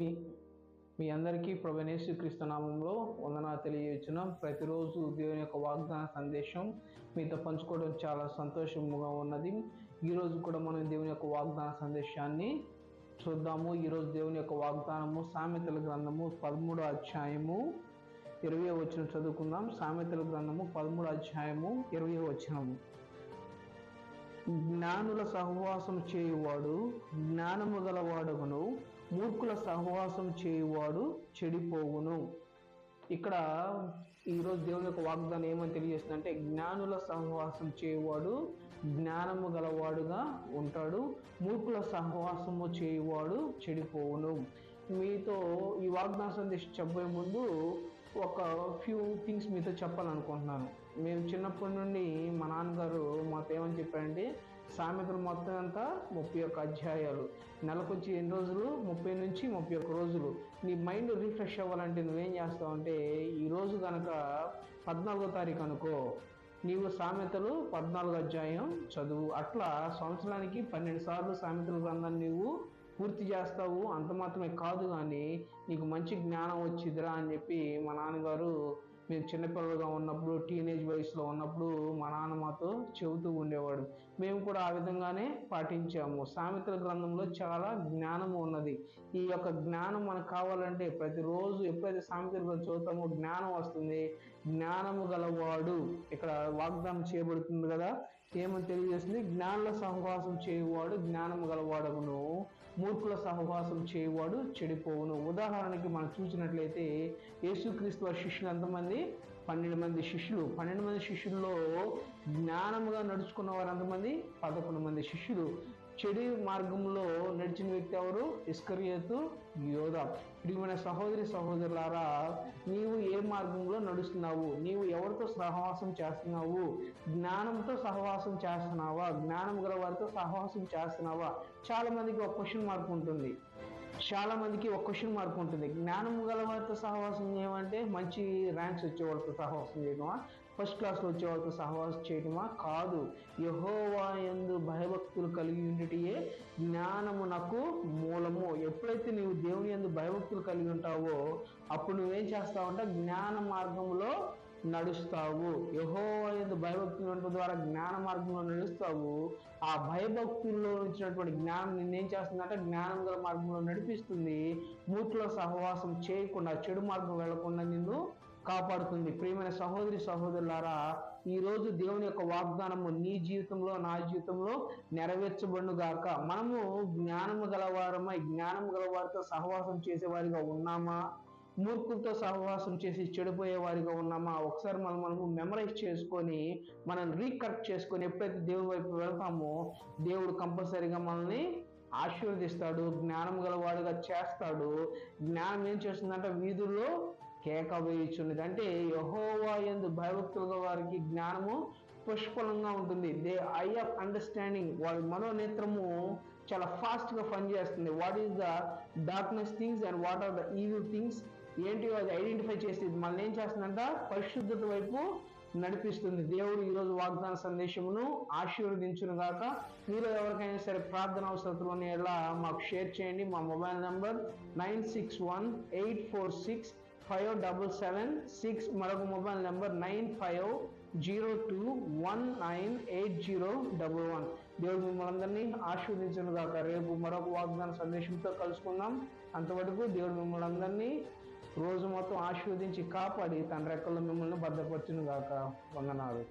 మీ మీ అందరికీ ప్రభనేసు క్రీస్తు నామంలో వందనా తెలియచున్నాం ప్రతిరోజు దేవుని యొక్క వాగ్దాన సందేశం మీతో పంచుకోవడం చాలా సంతోషముగా ఉన్నది. ఈరోజు కూడా మనం దేవుని యొక్క వాగ్దాన సందేశాన్ని చూద్దాము. ఈరోజు దేవుని యొక్క వాగ్దానము సామెతల గ్రంథము పదమూడో అధ్యాయము ఇరవై వచ్చిన చదువుకుందాం. సామెతల గ్రంథము పదమూడో అధ్యాయము ఇరవై వచ్చినము జ్ఞానుల సహవాసం చేయువాడు జ్ఞానము గలవాడుగును. మూర్ఖుల సహవాసం చేయువాడు చెడిపోవును. ఇక్కడ ఈరోజు దేవుని యొక్క వాగ్దానం ఏమని తెలియజేస్తుందంటే జ్ఞానుల సహవాసం చేయువాడు జ్ఞానము గలవాడుగా ఉంటాడు. మూర్ఖుల సహవాసము చేయువాడు చెడిపోవును. మీతో ఈ వాగ్దాన సందేశం చెప్పే ముందు ఒక ఫ్యూ థింగ్స్ మీతో చెప్పాలనుకుంటున్నాను. మేము చిన్నప్పటి నుండి మా నాన్నగారు మాతో ఏమని చెప్పారంటే సామెతలు మొత్తం అంతా ముప్పై ఒక్క అధ్యాయాలు. నెలకొచ్చి ఎన్ని రోజులు? ముప్పై నుంచి ముప్పై ఒక్క రోజులు. నీ మైండ్ రిఫ్రెష్ అవ్వాలంటే నువ్వేం చేస్తావు అంటే ఈరోజు కనుక పద్నాలుగో తారీఖు అనుకో నీవు సామెతలు పద్నాలుగు అధ్యాయం చదువు. అట్లా సంవత్సరానికి పన్నెండు సార్లు సామెతల గ్రంథాన్ని నువ్వు పూర్తి చేస్తావు. అంత మాత్రమే కాదు కానీ నీకు మంచి జ్ఞానం వచ్చిదిరా అని చెప్పి మా నాన్నగారు మేము చిన్నపిల్లలుగా ఉన్నప్పుడు టీనేజ్ వయసులో ఉన్నప్పుడు మా నాన్న మాతో చెబుతూ ఉండేవాడు. మేము కూడా ఆ విధంగానే పాటించాము. సామెతల గ్రంథంలో చాలా జ్ఞానము ఉన్నది. ఈ యొక్క జ్ఞానం మనకు కావాలంటే ప్రతిరోజు ఎప్పుడైతే సామెతల గ్రంథం చదువుతామో జ్ఞానం వస్తుంది. జ్ఞానము గలవాడు. ఇక్కడ వాగ్దానం చేయబడుతుంది కదా? ఏమని తెలియజేస్తుంది? జ్ఞానుల సహవాసం చేయువాడు జ్ఞానము గలవాడగును. మూర్ఖుల సహవాసం చేయువాడు చెడిపోవును. ఉదాహరణ ఉదాహరణకి మనం చూసినట్లయితే యేసుక్రీస్తు వారి శిష్యులు ఎంతమంది? పన్నెండు మంది శిష్యులు. పన్నెండు మంది శిష్యుల్లో జ్ఞానముగా నడుచుకున్న వారు ఎంతమంది? పదకొండు మంది శిష్యులు. చెడు మార్గంలో నడిచిన వ్యక్తి ఎవరు? ఇస్కరియతు యోధ ప్రియమైన సహోదరి సహోదరులారా నీవు ఏ మార్గంలో నడుస్తున్నావు? నీవు ఎవరితో సహవాసం చేస్తున్నావు? జ్ఞానంతో సహవాసం చేస్తున్నావా? జ్ఞానం గల వారితో సహవాసం చేస్తున్నావా? చాలా మందికి ఒక క్వశ్చన్ మార్క్ ఉంటుంది. చాలా మందికి ఒక క్వశ్చన్ మార్క్ ఉంటుంది. జ్ఞానం గల వారితో సహవాసం చేయమంటే మంచి ర్యాంక్స్ వచ్చే వాళ్ళతో సహవాసం చేయడమా ఫస్ట్ క్లాస్లో వచ్చే వాళ్ళతో సహవాసం చేయడమా కాదు. యహోవా ఎందు భయభక్తులు కలిగి ఉండిటియే జ్ఞానమునకు మూలము. ఎప్పుడైతే నీవు దేవుని ఎందు భయభక్తులు కలిగి ఉంటావో అప్పుడు నువ్వేం చేస్తావంటే జ్ఞాన మార్గంలో నడుస్తావు. యహో ఎందు భయభక్తులు ఉండటం ద్వారా జ్ఞాన మార్గంలో నడుస్తావు. ఆ భయభక్తుల్లో వచ్చినటువంటి జ్ఞానం నిన్నేం చేస్తుందంటే జ్ఞానం గల మార్గంలో నడిపిస్తుంది. మూట్లో సహవాసం చేయకుండా చెడు మార్గం వెళ్ళకుండా నిన్ను కాపాడుతుంది. ప్రియమైన సహోదరి సహోదరులారా ఈ రోజు దేవుని యొక్క వాగ్దానము నీ జీవితంలో నా జీవితంలో నెరవేర్చబడుగాక మనము జ్ఞానము గలవారమై జ్ఞానం గలవారితో సహవాసం చేసేవారిగా ఉన్నామా? మూర్ఖులతో సహవాసం చేసి చెడిపోయే వారిగా ఉన్నామా ఒకసారి మనం మనము మెమరైజ్ చేసుకొని మనం రీకరెక్ట్ చేసుకొని ఎప్పుడైతే దేవుడి వైపు వెళ్తామో దేవుడు కంపల్సరీగా మనల్ని ఆశీర్వదిస్తాడు జ్ఞానం గలవాడుగా చేస్తాడు. జ్ఞానం ఏం చేస్తుందంటే వీధుల్లో కేక వేయుచున్నది. అంటే యహోవా ఎందు భయభక్తులుగా వారికి జ్ఞానము పుష్పలంగా ఉంటుంది. దే ఐ ఆఫ్ అండర్స్టాండింగ్ వాళ్ళ మనోనేత్రము చాలా ఫాస్ట్గా పనిచేస్తుంది. What is the darkness things and what are the evil things ఏంటి అది ఐడెంటిఫై చేసి మనల్ని ఏం చేస్తుందంట? పరిశుద్ధత వైపు నడిపిస్తుంది. దేవుడు ఈరోజు వాగ్దాన సందేశమును ఆశీర్వదించును గాక మీరు ఎవరికైనా సరే ప్రార్థన అవసరతలు ఎలా మాకు షేర్ చేయండి. మా mobile number nine six one eight four six five double seven six. మరొక mobile number nine five zero two one nine eight zero double one. దేవుడు మిమ్మల్ని అందరినీ ఆశీర్వదించను గాక రేపు మరొక వాగ్దాన సందేశంతో కలుసుకుందాం. అంతవరకు దేవుడు మిమ్మల్ని అందరినీ రోజు మొత్తం ఆశీర్వదించి కాపాడి తన రెక్కల్లో మిమ్మల్ని భద్రపరచును గాక వందనాలు.